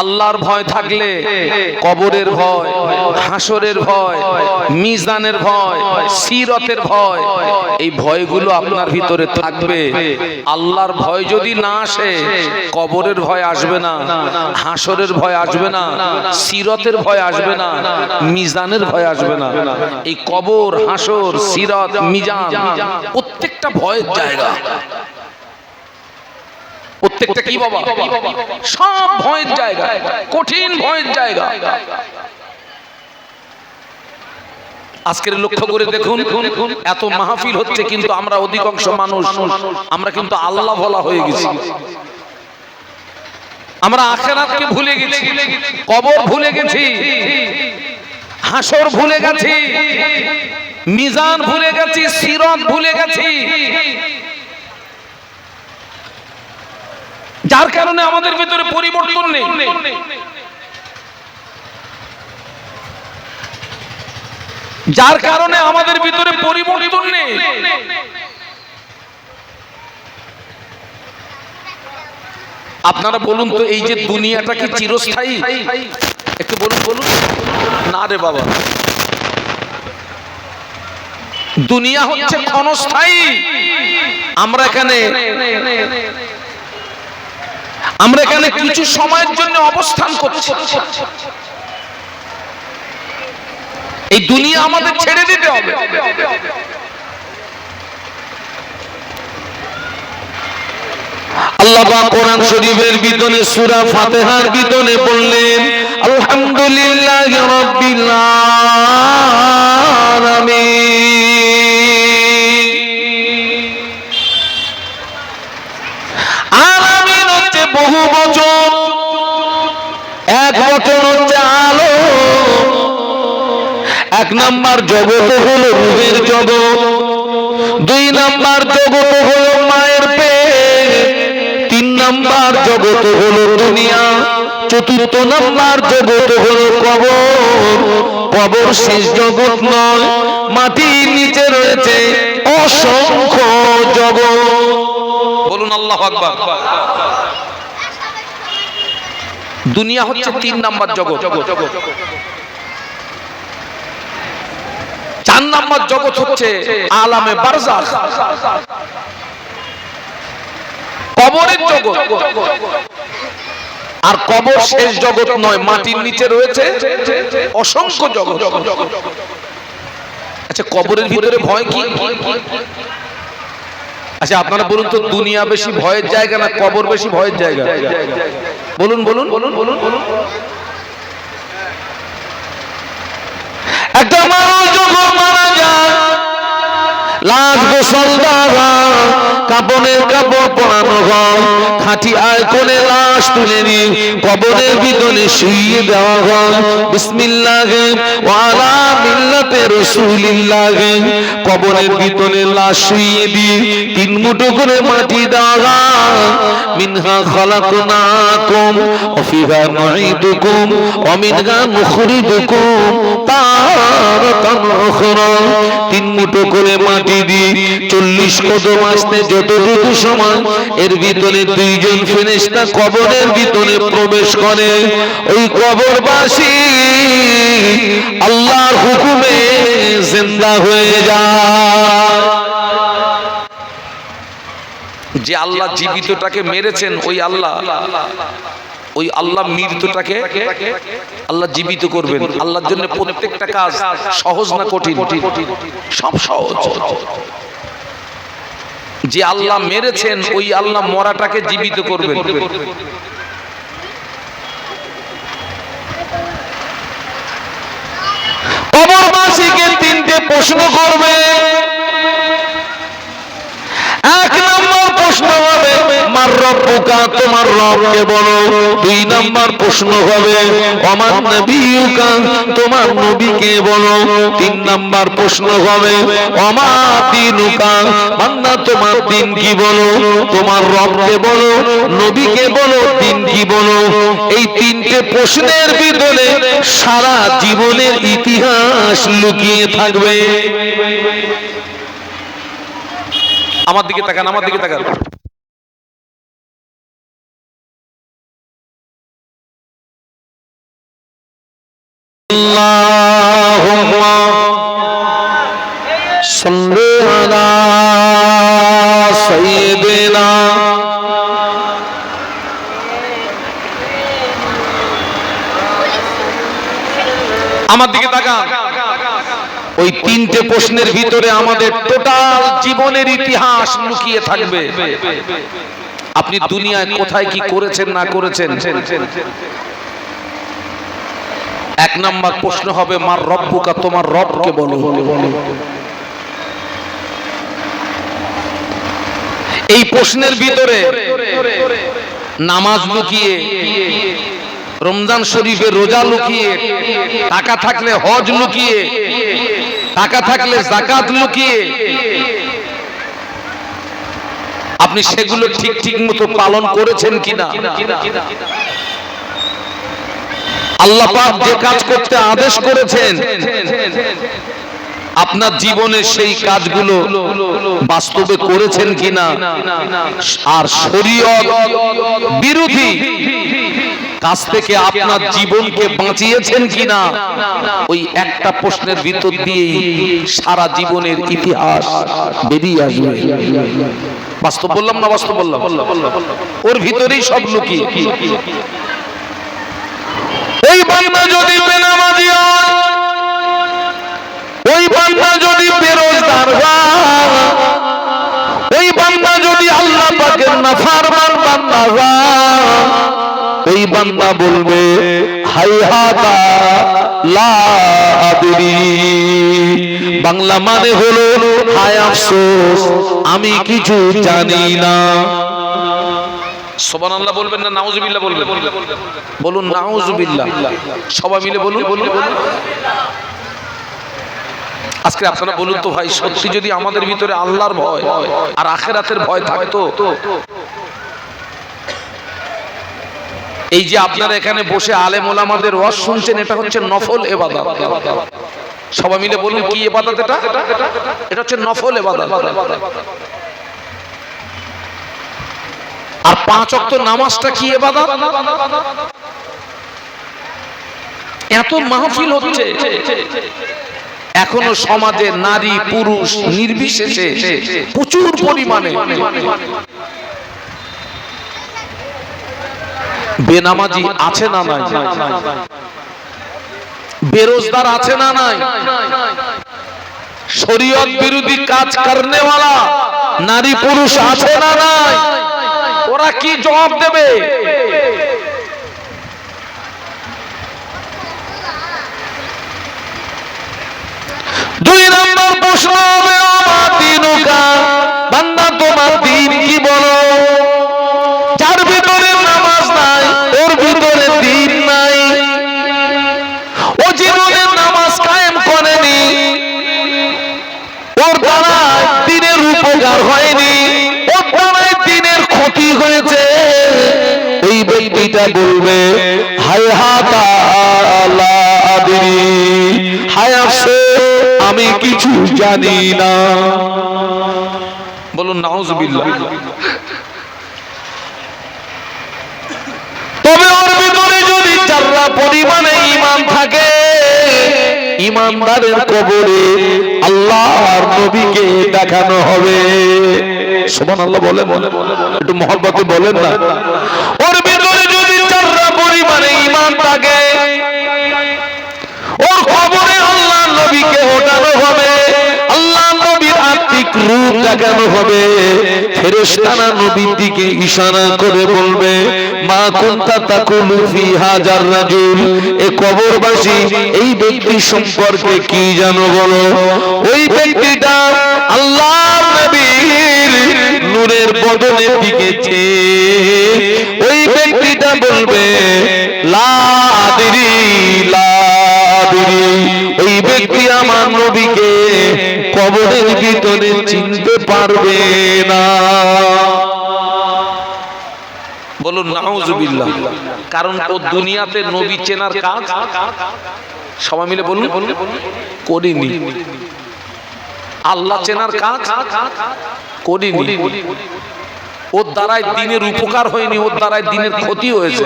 আল্লাহর ভয় থাকলে, কবরের ভয়, হাসরের ভয়, মিজানের ভয়, সিরতের ভয়, এই ভয়গুলো আপনার ভিতরে থাকবে। আল্লাহর ভয় যদি না আসে, কবরের ভয় আসবে না, হাসরের ভয় আসবে না, সিরতের ভয় আসবে না, মিজানের ভয় আসবে না। এই কবর, হাসর, সিরত, মিজান, প্রত্যেকটা ভয়ের জায়গা। প্রত্যেকটা কি বাবা? সব ভয়ের জায়গা কঠিন ভয়ের জায়গা। আজকের লক্ষ্য করে দেখুন এত মাহফিল হচ্ছে কিন্তু আমরা অধিকাংশ মানুষ আমরা কিন্তু আল্লাহ ভোলা হয়ে গেছি। আমরা আখেরাতকে ভুলে গেছি কবর ভুলে গেছি হাসর ভুলে গেছি মিজান ভুলে গেছি সিরত ভুলে গেছি। যার কারণে আমাদের ভিতরে পরিবর্তন নেই। যার কারণে আমাদের ভিতরে পরিবর্তন নেই। আপনারা বলুন তো, এই যে দুনিয়াটা কি চিরস্থায়ী? একটু বলুন বলুন। না রে বাবা। দুনিয়া হচ্ছে ক্ষণস্থায়ী। আমরা এখানে আমরা এখানে কিছু সময়ের জন্য অবস্থান করছি। এই দুনিয়া আমাদের ছেড়ে দিতে হবে। আল্লাহ কোরআন শরীফের ভিতরে সূরা ফাতিহার ভিতরে বললেন, আলহামদুলিল্লাহি রাব্বিল নাম্বার জগৎ হলো রূহের জগৎ। দুই নাম্বার জগৎ হলো মায়ের পেট। তিন নাম্বার জগৎ হলো দুনিয়া। চতুর্থ নাম্বার জগৎ হলো কবর। কবর শেষ জগৎ নয়, মাটির নিচে রয়েছে অসংখ্য জগৎ। বলুন আল্লাহ আকবার। দুনিয়া হচ্ছে তিন নাম্বার জগৎ। জগৎ জগৎ চার নাম্বার জগৎ হচ্ছে আলামে বারজাখ। কবরের জগৎ। আর কবর শেষ জগৎ নয়, মাটির নিচে রয়েছে অসংখ্য জগৎ। আচ্ছা কবরের ভিতরে ভয় কি? আচ্ছা আপনারা বলুন তো, দুনিয়া বেশি ভয়ের জায়গা না কবর বেশি ভয়ের জায়গা? বলুন বলুন। বলুন বলুন বলুন একটা মানুষ যখন মারা যায় লাশ গোসল দেওয়া কাপড়ের কাপড় পরানো হয়। খাঁটি আয় করে লাশ তুলে নিয়ে কবরের ভিতরে শুইয়ে দেওয়া হয়। বিসমিল্লাহে, ওয়ালা মিল্লাতে রসুলিল্লাহে। কবরের ভিতরে লাশ শুইয়ে দিয়ে তিন মুঠো করে মাটি মিনহা ওয়া নুঈদুকুম ওয়া মিনহা নুখরিজুকুম। উখরা তিন মুঠো করে মাটি দি চল্লিশ কদম আসতে যতটুকু সময়, এর ভিতরে দুইজন ফেরেশতা কবরের ভিতরে প্রবেশ করে। ওই কবর কবরবাসী আল্লাহর হুকুমে জিন্দা হয়ে যায়। যে আল্লাহ জীবিতটাকে মেরেছেন, ওই আল্লাহ ওই আল্লাহ মৃতটাকে আল্লাহ জীবিত করবেন। আল্লাহর জন্য প্রত্যেকটা কাজ সহজ না কঠিন? সব সহজ। যে আল্লাহ মেরেছেন, ওই আল্লাহ মরাটাকে জীবিত করবেন। তিনটে প্রশ্ন করবে। এক নম্বর প্রশ্ন হবে মার রব্বুকা, তোমার রবকে বলো। দুই নম্বর প্রশ্ন হবে আমার নবীকা তোমার নবীকে বলো। তিন নম্বর প্রশ্ন হবে বান্দা তোমার দিন কি বলো? তোমার রবকে বলো, নবীকে বলো, দিন কি বলো? এই তিনটে প্রশ্নের ভিতরে সারা জীবনের ইতিহাস লুকিয়ে থাকবে। আমার দিকে তাকান, আমার দিকে তাকান। صل على سيدنا আমার দিকে তাকান ওই তিনটে প্রশ্নের ভিতরে আমাদের টোটাল জীবনের ইতিহাস লুকিয়ে থাকবে আপনি দুনিয়ায় কোথায় কি করেছেন না করেছেন এক নাম্বার প্রশ্ন হবে মার রব্বুকা তোমার রবকে বলো এই প্রশ্নের ভিতরে নামাজ লুকিয়ে, রমজান শরীফে রোজা লুকিয়ে, টাকা থাকলে হজ লুকিয়ে, টাকা থাকলে জাকাত লুকিয়ে, আপনি সেগুলো ঠিক ঠিক মতো পালন করেছেন কিনা? আল্লাহ পাক যে কাজ করতে আদেশ করেছেন আপনার জীবনে সেই কাজগুলো বাস্তবে করেছেন কিনা? আর শরীয়ত বিরোধী কাছ থেকে আপনার জীবনকে বাঁচিয়েছেন কিনা? ওই একটা প্রশ্নের ভিতর দিয়েই সারা জীবনের ইতিহাস বেরিয়ে আসবে। বাস্তব বললাম না বাস্তব বললাম? ওর ভিতরেই সব লুকিয়ে। ওই বান্দা যদি বেনামাজি হয় ওই বান্দা যদি বেরোজগার ওই বান্দা যদি আল্লাহ পাকের নাফারমান বান্দা এই বান্দা বলবে, হাই হাতা লা বাংলা মানে হলো, হায় আফসোস, আমি কিছু জানি না। বলবেন না বলবেন? বলুন সবাই মিলে বলুন। আজকে আপনারা বলুন তো ভাই, সত্যি যদি আমাদের ভিতরে আল্লাহর ভয় আর আখেরাতের ভয় থাকতো? এই যে আপনারা এখানে বসে আলেম ওলামাদের ওয়াজ শুনছেন, এটা হচ্ছে নফল এবাদত। সবাই মিলে বলুন, কি এবাদত এটা? এটা হচ্ছে নফল এবাদত। আর পাঁচ অক্ত নামাজটা কি এবাদত? এত মাহফিল হচ্ছে। এখনও সমাজে নারী পুরুষ নির্বিশেষে প্রচুর পরিমাণে বেনামাজি আছে না নাই? বেরোজগার আছে না নাই? শরীয়ত বিরোধী কাজ করনেওয়ালা নারী পুরুষ আছে না নাই? ওরা কি জবাব দেবে? দুই নম্বর প্রশ্ন ভিতরে নামাজ নাই, ওর ও নামাজ কায়েম করেনি। ওর দ্বারা হয়নি। দিনের ক্ষতি হয়েছে। এই ব্যক্তিটা বলবে, হায় হাতা আমি কিছু জানি না। বলুন নাউজুবিল্লাহ। তবে ওর ভিতরে যদি চাল্লা পরিমাণে ইমান থাকে ইমানদারের কবরে আল্লাহর নবীকে দেখানো হবে। সুবহান আল্লাহ বলে বলে একটু মহব্বতে বলেন না। ওর ভিতরে যদি চাল্লা পরিমাণে ইমান থাকে ওর খবরে আল্লাহ নবীকে হবে। আল্লাহ নবীর রূপ দেখানো হবে। নবীর দিকে ইশারা করে বলবে, মা ফি হাজার রাজুল? এ কবরবাসী, এই ব্যক্তি সম্পর্কে কি জানো বলো? ওই ব্যক্তিটা আল্লাহ নবীর নূরের বদনের দিকে ওই ব্যক্তিটা বলবে, লা লা ওই ব্যক্তি কবরের ভিতরে চিনতে পারবে না। বলুন, নাউজুবিল্লাহ। কারণ ও দুনিয়াতে নবী চেনার কাজ? সবাই মিলে বলুন। করিনি। আল্লাহ চেনার কাজ? করিনি। ওর দ্বারায় দিনের উপকার হয়নি, ওর দ্বারায় দিনের ক্ষতি হয়েছে।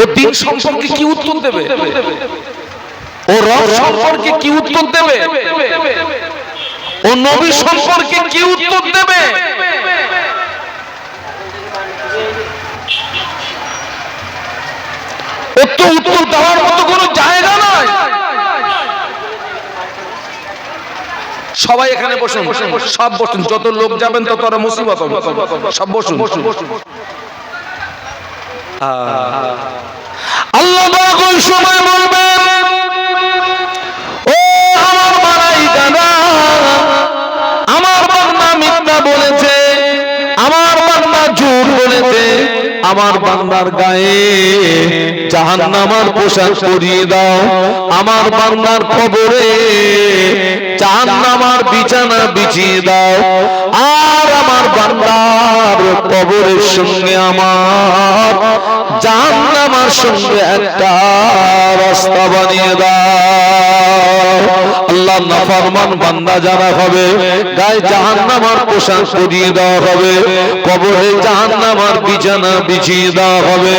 ও দিন সম্পর্কে কি উত্তর দেবে? ও রব সম্পর্কে কি উত্তর দেবে? ও নবী সম্পর্কে কি উত্তর দেবে? ও তো উত্তর দেওয়ার মতো কোনো জায়গা নয় সবাই এখানে বসুন সব বসুন। যত লোক যাবেন তত ওরা মুসিবত হবে। সব বসুন। আল্লাহ আমার মিথ্যা বলেছে, আমার বান্দার গায়ে জাহান্নামার পোশাক পরিয়ে দাও, আমার বান্দার কবরে জাহান্নামার বিছানা বিছিয়ে দাও, আর আমার বান্দার কবরের সঙ্গে আমার জাহান্নামার সঙ্গে একটা রাস্তা বানিয়ে দাও। আল্লাহ বান্দা যারা হবে, গায়ে জাহান্নামার পোশাক পরিয়ে দেওয়া হবে, কবরে জাহান্নামার বিছানা বিছিয়ে দেওয়া হবে।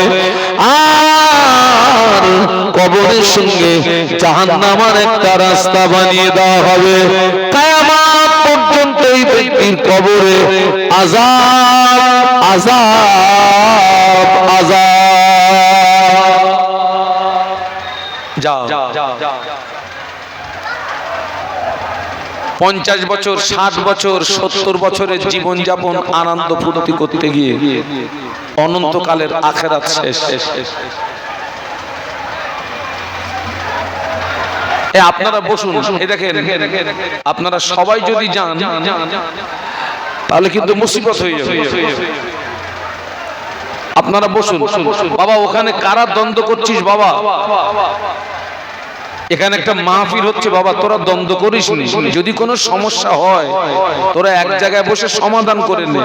আর কবরের সঙ্গে জাহান্নামার একটা রাস্তা বানিয়ে দেওয়া হবে। কবরে যাও। পঞ্চাশ বছর ষাট বছর সত্তর বছরের জীবন যাপন আনন্দ ফুর্তি করতে গিয়ে অনন্তকালের আখেরাত শেষ। আপনারা বসুন দেখেন আপনারা সবাই যদি যান তাহলে কিন্তু মুসিবত হয়ে যাবে। আপনারা বসুন বাবা ওখানে কারা দ্বন্দ্ব করছিস বাবা এখানে একটা মাহফিল হচ্ছে বাবা। তোরা দ্বন্দ্ব করিস নি। যদি কোনো সমস্যা হয় তোরা এক জায়গায় বসে সমাধান করে নে।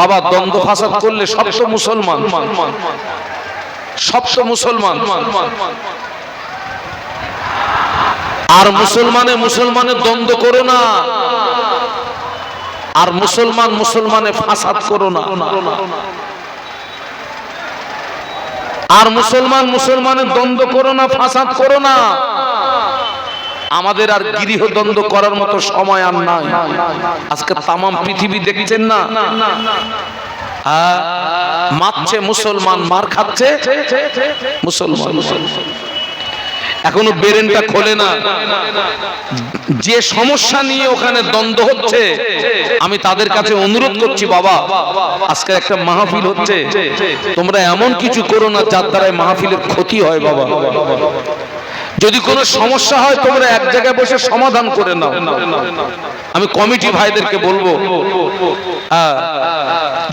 বাবা দ্বন্দ্ব ফাসাদ করলে সব তো মুসলমান। সব তো মুসলমান। আর মুসলমানে মুসলমানের দ্বন্দ্ব করো না। আর মুসলমান মুসলমানে ফাসাদ করো না। আর মুসলমান মুসলমানের দ্বন্দ্ব করো না ফাঁসাদ করো না। আমাদের আর গৃহ দ্বন্দ্ব করার মতো সময় আর নাই। আজকে তামাম পৃথিবী দেখছেন না? হ্যাঁ, মারছে মুসলমান মার খাচ্ছে মুসলমান। মুসলমান এখনও বেরেনটা খোলে না। যে সমস্যা নিয়ে ওখানে দ্বন্দ্ব হচ্ছে আমি তাদের কাছে অনুরোধ করছি বাবা আজকে একটা মাহফিল হচ্ছে। তোমরা এমন কিছু করো না যার দ্বারা মাহফিলের ক্ষতি হয় বাবা। যদি কোনো সমস্যা হয়, তোমরা এক জায়গায় বসে সমাধান করে নাও। আমি কমিটি ভাইদেরকে বলব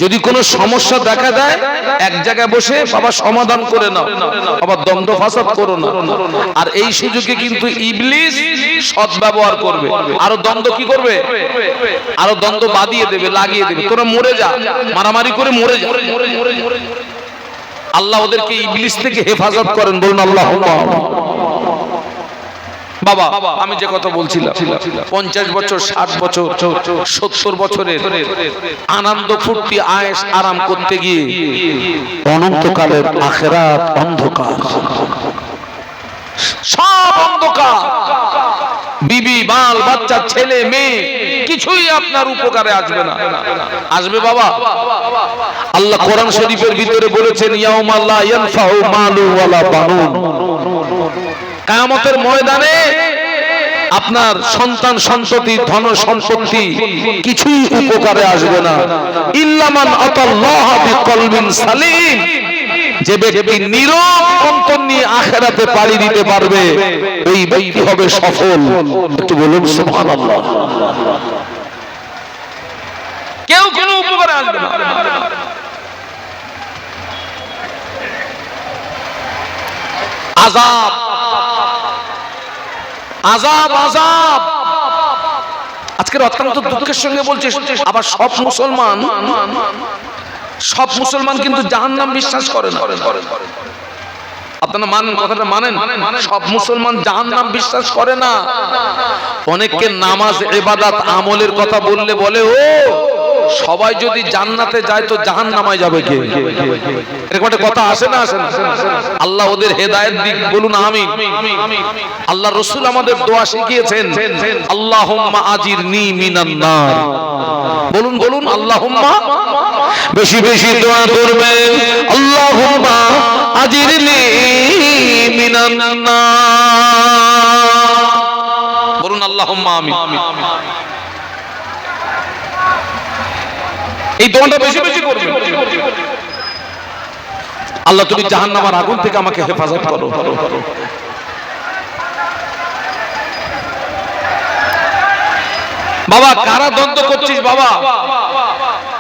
যদি কোনো সমস্যা দেখা দেয়, এক জায়গায় বসে বাবা সমাধান করে নাও, বাবা দ্বন্দ্ব ফাসাদ করো না। আর এই সুযোগে কিন্তু ইবলিস সৎ ব্যবহার করবে। আরও দ্বন্দ্ব কি করবে? আরও দ্বন্দ্ব বাদিয়ে দেবে, লাগিয়ে দেবে। তোরা মরে যা, মারামারি করে মরে যা। আল্লাহ ওদেরকে ইবলিস থেকে হেফাজত করেন, বলুন আল্লাহ বাবা আমি যে কথা বলছিলাম পঞ্চাশ বছর ষাট বছর সত্তর বছরের আনন্দ ফুর্তি আয়েস আরাম করতে গিয়ে অনন্তকালের আখেরাত অন্ধকার। সব অন্ধকার। বিবি বাল বাচ্চা ছেলে মেয়ে কিছুই আপনার উপকারে আসবে না। আসবে বাবা। আল্লাহ কোরআন শরীফের ভিতরে বলেছেন ইয়াউমা লা ইয়ানফাউ মালু ওয়ালা বানুন। কায়ামতের ময়দানে আপনার সন্তান সন্ততি, ধন সম্পত্তি কিছুই উপকারে আসবে না। ইল্লামান আতাল্লাহ সালিম। যে ব্যক্তি নীরব অন্তর নিয়ে আখেরাতে পাড়ি দিতে পারবে, ওই ব্যক্তি হবে সফল। একটু বলুন, সুবহানাল্লাহ। কেউ কোনো উপকারে আসবে না। আজাব আজাব আজাব। আজকের অত্যন্ত দুঃখের সঙ্গে বলছে আবার সব মুসলমান সব মুসলমান কিন্তু জাহান্নাম বিশ্বাস করে না। আপনারা মানেন, কথাটা মানেন? সব মুসলমান জাহান্নাম বিশ্বাস করে না। অনেককে নামাজ, এবাদাত, আমলের কথা বললে বলে, ও সবাই যদি জান্নাতে যায় তো জাহান নামায় যাবে এরকম একটা কথা আসে না? আসে না আল্লাহ ওদের হেদায়েত দিক, বলুন আমি আল্লাহ রসুল আমাদের দোয়া শিখিয়েছেন, আল্লাহুম্মা আজিরনি মিনান নার। বলুন বলুন, আল্লাহুম্মা বেশি বেশি দোয়া করবেন। আল্লাহুম্মা আজিরনি মিনান নার। বলুন, আল্লাহুম্মা আমিন। এই দোয়াটা বেশি বেশি করবেন আল্লাহ, তুমি জাহান্নামের আগুন থেকে আমাকে হেফাজত করো। বাবা, কারা দ্বন্দ্ব করছিস বাবা?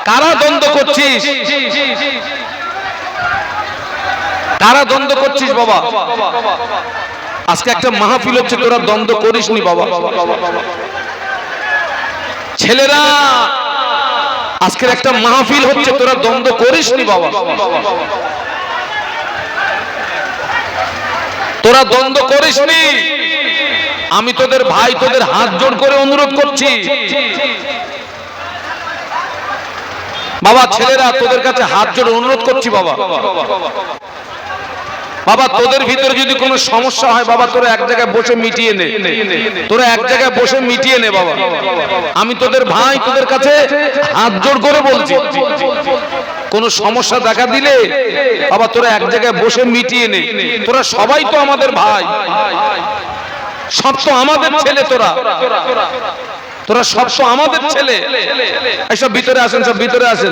কারা দ্বন্দ্ব করছিস? কারা দ্বন্দ্ব করছিস বাবা? আজকে একটা মাহফিল হচ্ছে, তোরা দ্বন্দ্ব করিসনি বাবা। ছেলেরা আজকের একটা মাহফিল হচ্ছে, তোরা দ্বন্দ্ব করিস নি বাবা। তোরা দ্বন্দ্ব করিস নি আমি তোদের ভাই, তোদের হাত জোর করে অনুরোধ করছি। বাবা, ছেলেরা, তোদের কাছে হাত জোর অনুরোধ করছি বাবা। বাবা, তোদের ভিতরে যদি কোনো সমস্যা হয়, বাবা, তোরা এক জায়গায় বসে মিটিয়ে নে। তোরা এক জায়গায় বসে মিটিয়ে নে, বাবা। আমি তোদের ভাই, তোদের কাছে হাত জোড় করে বলছি। কোন সমস্যা দেখা দিলে, বাবা, তোরা এক জায়গায় বসে মিটিয়ে নে। তোরা সবাই তো আমাদের ভাই। সব তো আমাদের ছেলে তোরা। তোরা সব তো আমাদের ছেলে। এইসব ভিতরে আসেন, সব ভিতরে আসেন।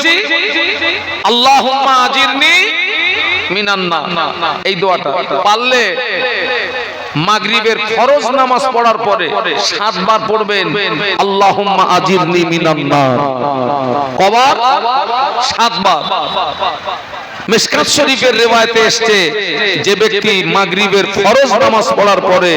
বলেছি মিনান এই দোয়াটা। পারলে মাগরিবের ফরজ নামাজ পড়ার পরে সাতবার পড়বেন কবার? সাতবার। শরীফের রিওয়ায়েতে এসেছে যে ব্যক্তি মাগরিবের ফরজ নামাজ পড়ার পরে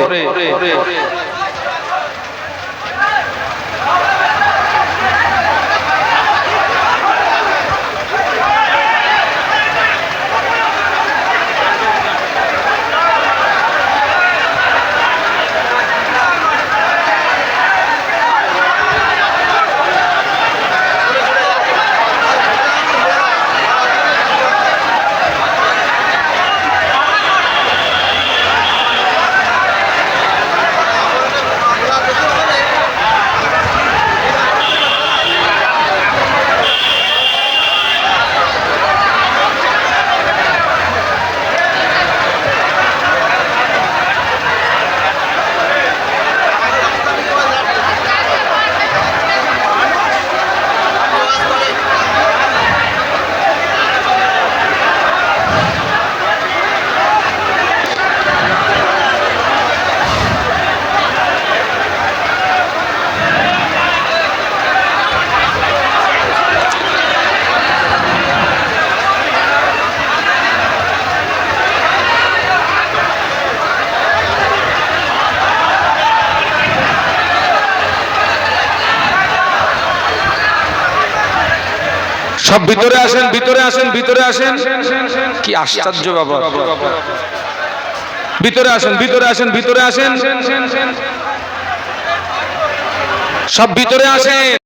সব ভিতরে আসেন ভিতরে আসেন ভিতরে আসেন। কি আশ্চর্য ব্যাপার। ভিতরে আসেন ভিতরে আসেন ভিতরে আসেন। সব ভিতরে আসেন।